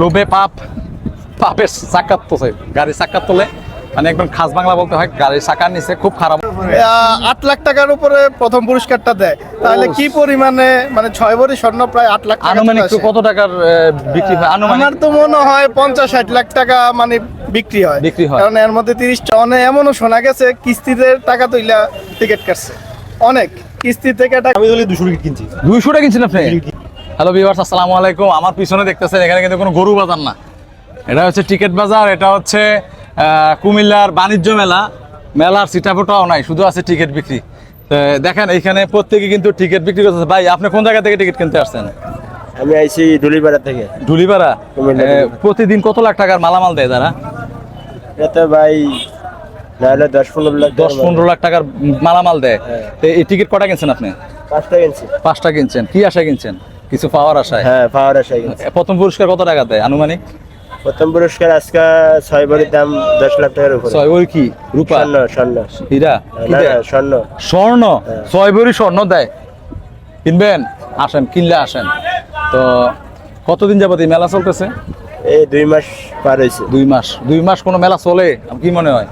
লোভে পাপ পাপের চাকাত তোলে গাড়ি চাকাত তোলে মানে একদম খাস বাংলা বলতে হয় গাড়ির চাকার নিচে খুব খারাপ। আট লাখ টাকার উপরে প্রথম পুরস্কারটা দেয়। তাহলে কি পরিমাণে মানে ছয় ভরি স্বর্ণ প্রায় আট লাখ টাকা আনুমানিক। কত টাকার বিক্রি হয়? আনুমানিক। আমার তো মনে হয় পঞ্চাশ ষাট লাখ টাকা মানে বিক্রি হয়। বিক্রি হয়। কারণ এর মধ্যে তিরিশ অনেক এমনও শোনা গেছে কিস্তিতে টাকা তুইলা টিকিট কাটছে। অনেক। কিস্তি থেকে টাকা আমি দুশো টিকিট কিনছি। দুইশো টাকা কিনছেন আপনি? হ্যালো ভিউয়ার্স আসসালামু আলাইকুম। আমার পিছনে দেখতেছেন এখানে কিন্তু কোনো গরু বাজার না। এটা হচ্ছে টিকিট বাজার এটা হচ্ছে কুমিল্লার বাণিজ্য মেলা। মেলার সিটাফোটাও নাই শুধু আছে টিকিট বিক্রি। তো দেখেন এইখানে প্রত্যেকে কিন্তু টিকিট বিক্রি করতেছে। ভাই আপনি কোন জায়গা থেকে টিকিট কিনতে আসছেন? আমি আইছি ডুলিপাড়া থেকে। ডুলিপাড়া। প্রতিদিন কত লাখ টাকার মালামাল দেয় তারা? এতে ভাই নাহলে দশ পনেরো লাখ দশ পনেরো লাখ টাকার মালামাল দেয়। হ্যাঁ। তো এই টিকিট কটা কিনছেন আপনি? পাঁচটা কিনছি। পাঁচটা কিনছেন। কি আশা কিনছেন? কিছু পাওয়ার আশায়? হ্যাঁ পাওয়ার আশায় প্রথম পুরস্কার কত টাকা দেয় আনুমানিক? প্রথম পুরস্কার আজকে ছয় ভরির দাম দশ লাখ টাকার উপরে। ছয় ওই কি? রূপা? স্বর্ণ স্বর্ণ। হীরা? স্বর্ণ। স্বর্ণ? হ্যাঁ। ছয় ভরি স্বর্ণ দেয়। কিনবেন? আসেন কিনলে আসেন। তো কতদিন যাবত এই মেলা চলতেছে? এই দুই মাস পার হয়েছে দুই মাস। দুই মাস কোনো মেলা চলে? কি মনে হয়?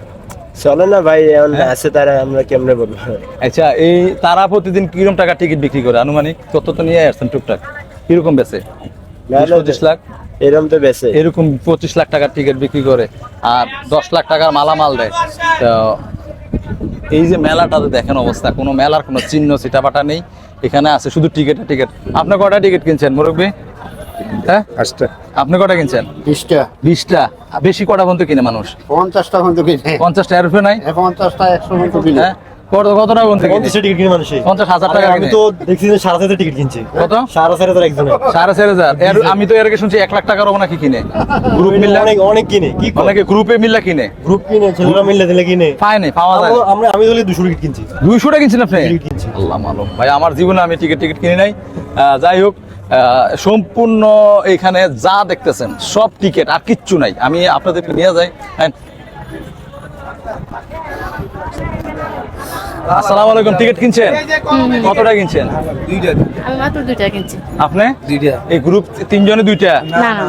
চলে না ভাই এখন। আছে তারা আমরা কেমনে বলব? আচ্ছা এই তারা প্রতিদিন কীরকম টাকা টিকিট বিক্রি করে? আনুমানিক তত তো নিয়ে আসছেন টুকটাক। কীরকম বেচে? পঁচিশ লাখ? এরম তো বেছে এরকম পঁচিশ লাখ টাকার টিকিট বিক্রি করে আর দশ লাখ টাকার মালামাল দেয়। তো এই যে মেলাটাতে দেখেন অবস্থা কোনো মেলার কোনো চিহ্ন সিটাপাটা নেই। এখানে আছে শুধু টিকিট টিকিট আপনি কটা টিকিট কিনছেন মুরব্বী? হ্যাঁ? আচ্ছা আপনি কটা কিনছেন? বিশটা। বিশটা? বেশি কটা পর্যন্ত কিনে মানুষ? পঞ্চাশটা পর্যন্ত কিনে। পঞ্চাশটা এর উপরে নাই? পঞ্চাশটা একশো পর্যন্ত কিনে। হ্যাঁ? কত কত টাকা পর্যন্ত কিনে? টিকিট কিনে মানুষে পঞ্চাশ হাজার টাকা আমি তো দেখছি যে সাড়ে সাথে টিকিট কিনছি। কত? সাড়ে চার হাজার একজনে সাড়ে চার হাজার। এর- আমি তো এর আগে শুনছি এক লাখ টাকার নাকি কিনে। গ্রুপ মিললে অনেক অনেক কিনে। কি অনেকে গ্রুপে মিললে কিনে। গ্রুপ কিনে ছেলেরা মিললে দিলে কিনে। পায় নাই পাওয়া যায়। আমরা- আমি তাহলে দুশো টিকিট কিনছি। দুইশো টাকা কিনছেন আপনি? টিকিট কিনছি। আল্লাহ মালুম। ভাই আমার জীবনে আমি টিকিট টিকিট কিনে নাই। যাই হোক সম্পূর্ণ এখানে যা দেখতেছেন সব টিকিট আর কিচ্ছু নাই। আমি আপনাদেরকে নিয়ে যাই। হ্যাঁ। আসসালামু আলাইকুম টিকিট কিনছেন? কত টাকা কিনছেন? আমি মাত্র দুইটা কিনছি। আপনি? এই গ্রুপ তিনজনে দুইটা? না না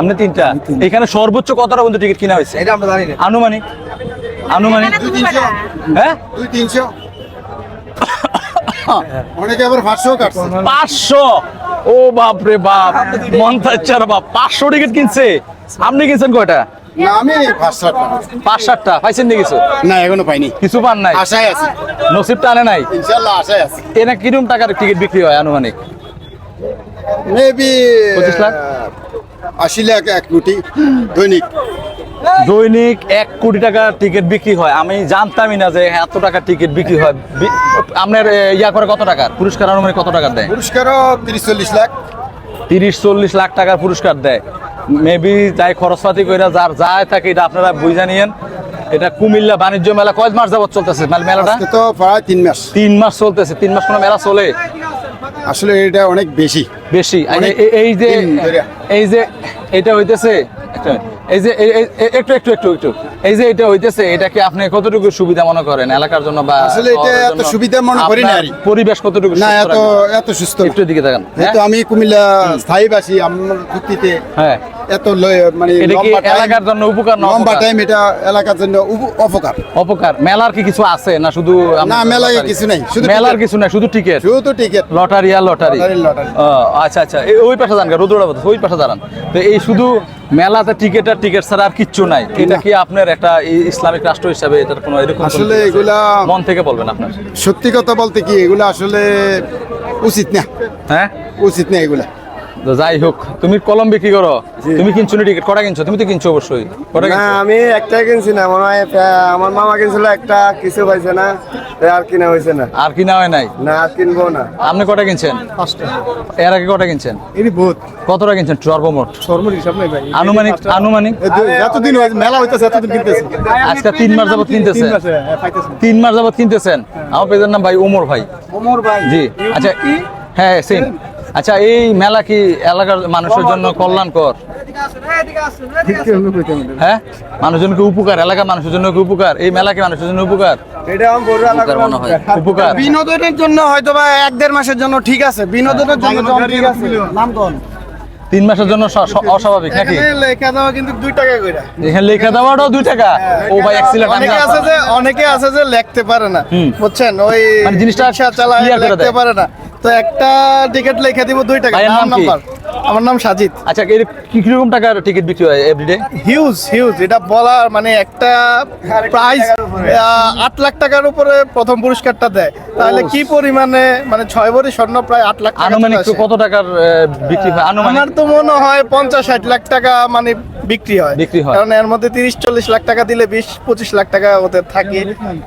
আপনি তিনটা? এখানে সর্বোচ্চ কতটা পর্যন্ত টিকিট কিনা হয়েছে? এটা আমরা জানি না। আনুমানিক। আনুমানিক। হ্যাঁ? দুই তিনশো। অনেকে আবার পাঁচশো কাটছে। পাঁচশো। ও বাপ রে বাপ মন চাচ্ছার বাপ। পাঁচশো টিকিট কিনছে। আপনি কিনছেন কয়টা? আমি পাঁচ সাতটা পাইছেন নি কিছু? না এখনও পাইনি। কিছু পান নাই? আশায় আছি। নসিব টানে নাই? ইনশাল্লাহ আশায় আছি। এনা কিরম টাকার টিকিট বিক্রি হয় আনুমানিক? মেবি পঁচিশ লাখ? আশি লাখ এক কোটি দৈনিক। দৈনিক এক কোটি টাকার টিকিট বিক্রি হয়। আমি জানতামই না যে এত টাকার টিকিট বিক্রি হয়। আপনার ইয়া করে কত টাকার পুরস্কার আনুমানিক কত টাকার দেয়? পুরস্কারও তিরিশ চল্লিশ লাখ। তিরিশ চল্লিশ লাখ টাকার পুরস্কার দেয়। মেবি যাই খরচপাতি করে যার যায় থাকে এটা আপনারা বুঝে নিয়েন। এটা কুমিল্লা বাণিজ্য মেলা কয় মাস যাবত চলতেছে মানে মেলাটা? তো প্রায় তিন মাস। তিন মাস চলতেছে। তিন মাস কোনো মেলা চলে? আসলে এটা অনেক বেশি। বেশি। এই যে এই যে এটা হইতেছে একটা। এই যে একটু একটু একটু একটু। এই যে এটা হইতেছে এটা কি আপনি কতটুকু সুবিধা মনে করেন এলাকার জন্য বা আসলে এটা এত সুবিধা মনে করি না পরিবেশ কতটুকু না এত এত সুস্থ একটু দিকে দেখেন যেহেতু আমি কুমিল্লা স্থায়ীবাসী আমার হ্যাঁ। এত মানে এটা কি এলাকার জন্য উপকার না লম্বা টাইম এটা এলাকার জন্য অপকার। অপকার। মেলার কি কিছু আছে না শুধু না মেলায় কিছু নাই শুধু মেলার কিছু নাই শুধু টিকিট শুধু টিকিট লটারি আর লটারি? আচ্ছা আচ্ছা। ওই পাশে দাঁড়ান রোদুরা ওই পাশে দাঁড়ান। তো এই শুধু মেলাতে টিকিট আর টিকিট ছাড়া আর কিচ্ছু নাই। এটা কি আপনার একটা ইসলামিক রাষ্ট্র হিসাবে এটার কোনো এরকম আসলে এগুলা মন থেকে বলবেন আপনার। সত্যি কথা বলতে কি এগুলা আসলে উচিত না। হ্যাঁ? উচিত না এগুলা। যাই হোক তুমি কলম বিক্রি করো। তুমি কিনছো না টিকিট? কটা কিনছো? তুমি তো কিনছো অবশ্যই। কটা না আমি একটাই কিনছি না মনে হয় আমার মামা কিনছিল একটা কিছু পাইছে না আর কিনা হয়েছে না। আর কিনা হয় নাই? না আর কিনবো না। আপনি কটা কিনছেন? এর আগে কটা কিনছেন? এটি বহুত। কতটা কিনছেন? সর্বমোট। সর্বর হিসাব নেই ভাই। আনুমানিক আনুমানিক? এতদিন হয়েছে, মেলা হইতেছে এতদিন কিনতেছি। আজকে তিন মাস যাবত কিনতেছেন? তিন মাস যাবত কিনতেছেন? আমার পেজের নাম ভাই ওমর ভাই। ওমর ভাই। জি আচ্ছা হ্যাঁ সেম আচ্ছা এই মেলা কি এলাকার মানুষের জন্য কল্যাণকর? হ্যাঁ মানুষজন কি উপকার? এলাকার মানুষের জন্য কি উপকার? এই মেলা কি মানুষের জন্য উপকার? এটা আমার বড় উপকার মনে হয়। উপকার? বিনোদনের জন্য হয়তো বা এক দেড় মাসের জন্য ঠিক আছে বিনোদনের জন্য ঠিক আছে। নাম তিন মাসের জন্য অস্বাভাবিক নাকি? এখানে লেখা দেওয়া কিন্তু দুই টাকা করে এখানে লেখা দেওয়াটাও দুই টাকা? ও ভাই অ্যাক্সিলেন্ট অনেকে আছে যে অনেকে আছে যে লিখতে পারে না। বুঝছেন? ওই মানে জিনিসটা চালায় লিখতে পারে না। তো একটা টিকিট লিখে দিব দুই টাকা। নাম নাম নাম্বার আমার নাম সাজিদ। আচ্ছা এর কি কীরকম টাকার টিকিট বিক্রি হয় এভরিডে হিউজ হিউজ এটা বলার মানে একটা প্রাইস আট লাখ টাকার উপরে প্রথম পুরস্কারটা দেয়। তাহলে কি পরিমাণে মানে ছয় ভরি স্বর্ণ প্রায় আট লাখ আনুমানিক তো কত টাকার বিক্রি হয়? আমার তো মনে হয় পঞ্চাশ ষাট লাখ টাকা মানে বিক্রি হয়। বিক্রি হয়। কারণ এর মধ্যে তিরিশ চল্লিশ লাখ টাকা দিলে বিশ পঁচিশ লাখ টাকা ওদের থাকে।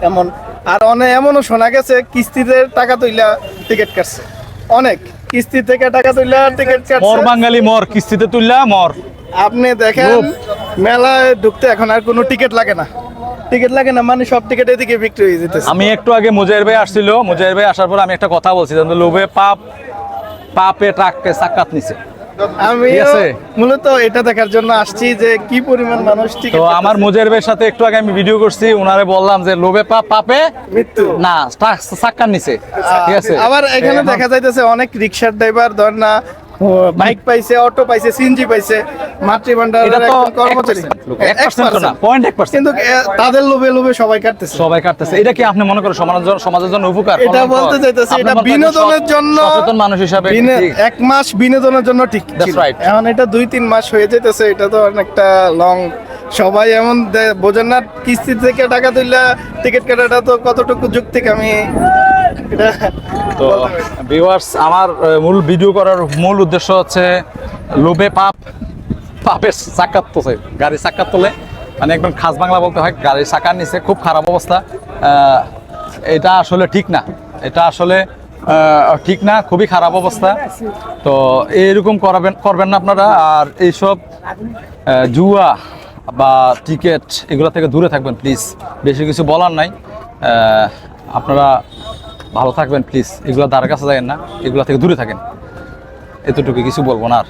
এমন আর অনেক এমনও শোনা গেছে কিস্তিতে টাকা তুইলা টিকিট কাটছে। অনেক। কিস্তি থেকে টাকা টিকিট মর কাটছে। বাঙালি মর। কিস্তিতে তুললা মর। আপনি দেখেন মেলায় ঢুকতে এখন আর কোনো টিকিট লাগে না। টিকিট লাগে না মানে সব টিকিট এদিকে বিক্রি হয়ে যেতেছে। আমি একটু আগে মুজাহির ভাই আসছিল। মুজাহির ভাই আসার পর আমি একটা কথা বলছি লোভে পাপ পাপে ট্রাককে সাক্ষাৎ নিছে। আমি মূলত এটা দেখার জন্য আসছি যে কি পরিমাণ মানুষ ঠিক তো আমার মুজের ভাইয়ের সাথে একটু আগে আমি ভিডিও করছি ওনারে বললাম যে লোভে পা পাপে মৃত্যু। না চাক্কার নিছে ঠিক আছে? আবার এখানে দেখা যাইতেছে অনেক রিক্সার ড্রাইভার ধর না বাইক পাইছে অটো পাইছে সিএনজি পাইছে মাতৃভান্ডার কর্মচারী। 1% লোক, 1% তো না, 0.1% কিন্তু তাদের লোভে লোভে সবাই কাটতেছে। সবাই কাটতেছে। এটা কি আপনি মনে করেন সমাজের জন্য সমাজের জন্য উপকার? এটা বলতে চাইতেছি এটা বিনোদনের জন্য সচেতন মানুষ হিসাবে এক মাস বিনোদনের জন্য ঠিক। এখন এটা দুই তিন মাস হয়ে যেতেছে এটা তো অনেকটা লং সবাই এমন বোঝেন না কিস্তি থেকে টাকা তুললে টিকিট কাটাটা তো কতটুকু যুক্তি আমি তো ভিউয়ার্স আমার মূল ভিডিও করার মূল উদ্দেশ্য হচ্ছে লোভে পাপ, পাপের সাক্ষাৎ তোলে গাড়ি সাক্ষাৎ তোলে। মানে একদম খাস বাংলা বলতে হয়, গাড়ির চাকার নিচে খুব খারাপ অবস্থা। এটা আসলে ঠিক না। এটা আসলে ঠিক না, খুবই খারাপ অবস্থা। তো এইরকম করাবেন, করবেন না আপনারা। আর এইসব জুয়া বা টিকেট এগুলো থেকে দূরে থাকবেন প্লিজ বেশি কিছু বলার নাই। আপনারা ভালো থাকবেন প্লিজ এগুলো দ্বারা কাছে যাবেন না, এগুলো থেকে দূরে থাকেন। এতটুকু কিছু বলব না আর।